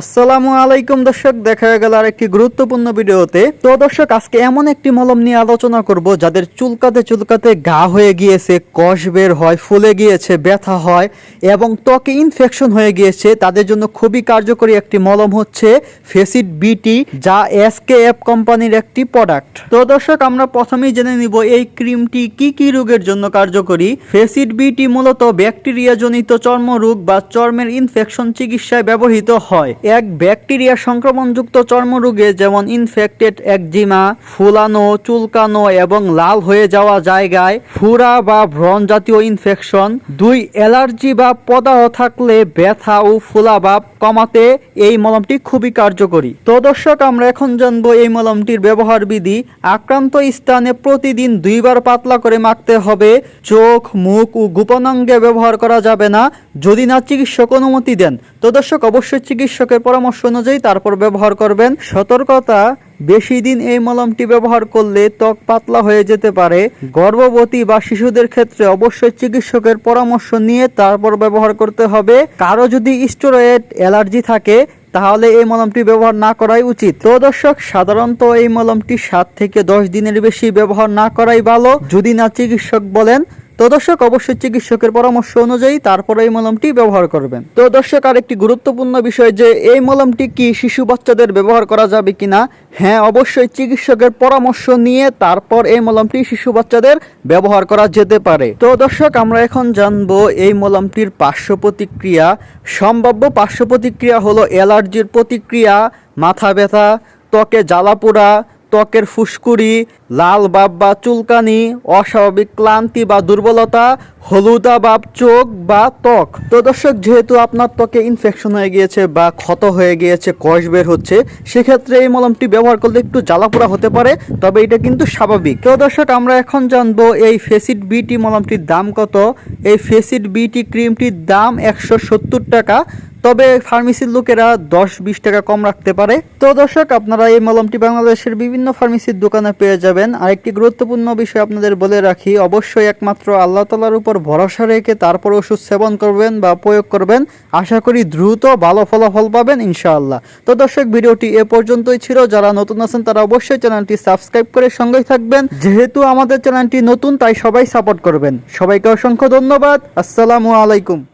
আসসালামু আলাইকুম দর্শক, দেখা গেল আর একটি গুরুত্বপূর্ণ ভিডিওতে। তো দর্শক, আজকে এমন একটি মলম নিয়ে আলোচনা করব, যাদের চুলকাতে চুলকাতে গা হয়ে গিয়েছে, কষ বের হয়, ফুলে গিয়েছে, ব্যথা হয় এবং ত্বকে ইনফেকশন হয়ে গিয়েছে। তাদের জন্য খুবই কার্যকরী একটি মলম হচ্ছে ফেসিড বিটি যা এসকে এফ কোম্পানির একটি প্রোডাক্ট তো দর্শক, আমরা প্রথমেই জেনে নিব, এই ক্রিমটি কি কি রোগের জন্য কার্যকরী? ফেসিড বিটি মূলত ব্যাকটেরিয়া জনিত চর্মরোগ বা চর্মের ইনফেকশন চিকিৎসায় ব্যবহৃত হয়। এক ব্যাকটেরিয়া সংক্রমণযুক্ত চর্মরোগে যেমন ইনফেক্টেড একজিমা, ফুলানো, চুলকানো এবং লাল হয়ে যাওয়া জায়গায় ফুরা বা ভ্রণ জাতীয় ইনফেকশন দুই অ্যালার্জি বা পদাহ থাকলে ব্যথা ও ফুলাভাব কমাতে এই মলমটি খুবই কার্যকরী। তো দর্শক, আমরা এখন জানব এই মলমটির ব্যবহার বিধি। আক্রান্ত স্থানে প্রতিদিন দুইবার পাতলা করে মাখতে হবে। চোখ, মুখ ও গোপনাঙ্গে ব্যবহার করা যাবে না। যদি না, চিকিৎসক অনুমতি দেন। তো দর্শক, অবশ্যই চিকিৎসকের পরামর্শ অনুযায়ী তারপর ব্যবহার করবেন। সতর্কতা বেশি দিন এই মলমটি ব্যবহার করলে ত্বক পাতলা হয়ে যেতে পারে। গর্ভবতী বা শিশুদের ক্ষেত্রে অবশ্যই চিকিৎসকের পরামর্শ নিয়ে তারপর ব্যবহার করতে হবে। কারও যদি স্টেরয়েড অ্যালার্জি থাকে, তাহলে এই মলমটি ব্যবহার না করাই উচিত। তো দর্শক, সাধারণত এই মলমটি সাত থেকে দশ দিনের বেশি ব্যবহার না করাই ভালো। যদি না চিকিৎসক বলেন তো দর্শক, অবশ্যই চিকিৎসকের পরামর্শ অনুযায়ী তারপরে এই মলমটি ব্যবহার করবেন। তো দর্শক আর একটি গুরুত্বপূর্ণ বিষয় যে, এই মলমটি কি শিশু বাচ্চাদের ব্যবহার করা যাবে কিনা? হ্যাঁ অবশ্যই চিকিৎসকের পরামর্শ নিয়ে তারপর এই মলমটি শিশু বাচ্চাদের ব্যবহার করা যেতে পারে। তো দর্শক, আমরা এখন জানব এই মলমটির পার্শ্ব প্রতিক্রিয়া। সম্ভাব্য পার্শ্ব প্রতিক্রিয়া হলো অ্যালার্জির প্রতিক্রিয়া, মাথা ব্যথা, ত্বকে জ্বালাপোড়া ত্বকের ফুসকুড়ি, লাল বাপ বা চুলকানি, অস্বাভাবিক ক্লান্তি বা দুর্বলতা, হলুদা বাপ চোখ বা ত্বক। তো দর্শক, যেহেতু আপনার ত্বকে ইনফেকশন হয়ে গিয়েছে বা ক্ষত হয়ে গিয়েছে, কষ বের হচ্ছে, সেক্ষেত্রে এই মলমটি ব্যবহার করলে একটু জ্বালাপোড়া হতে পারে, তবে এটা কিন্তু স্বাভাবিক। তো দর্শক, আমরা এখন জানব এই ফেসিড বিটি মলমটির দাম কত? এই ফেসিড বিটি ক্রিমটির দাম একশো সত্তর টাকা। তবে ফার্মেসির লোকেরা দশ, বিশ টাকা কম রাখতে পারে। তো দর্শক, আপনারা এই মলমটি বাংলাদেশের বিভিন্ন ফার্মেসির দোকানে পেয়ে যাবেন। আরেকটি গুরুত্বপূর্ণ বিষয় আপনাদের বলে রাখি, অবশ্যই একমাত্র আল্লাহ তালার উপর ভরসা রেখে তারপর ওষুধ সেবন করবেন বা প্রয়োগ করবেন। আশা করি দ্রুত ভালো ফলাফল পাবেন ইনশাআল্লাহ। তো দর্শক, ভিডিওটি এ পর্যন্তই ছিল। যারা নতুন আছেন, তারা অবশ্যই চ্যানেলটি সাবস্ক্রাইব করে সঙ্গেই থাকবেন। যেহেতু আমাদের চ্যানেলটি নতুন, তাই সবাই সাপোর্ট করবেন। সবাইকে অসংখ্য ধন্যবাদ। আসসালামু আলাইকুম।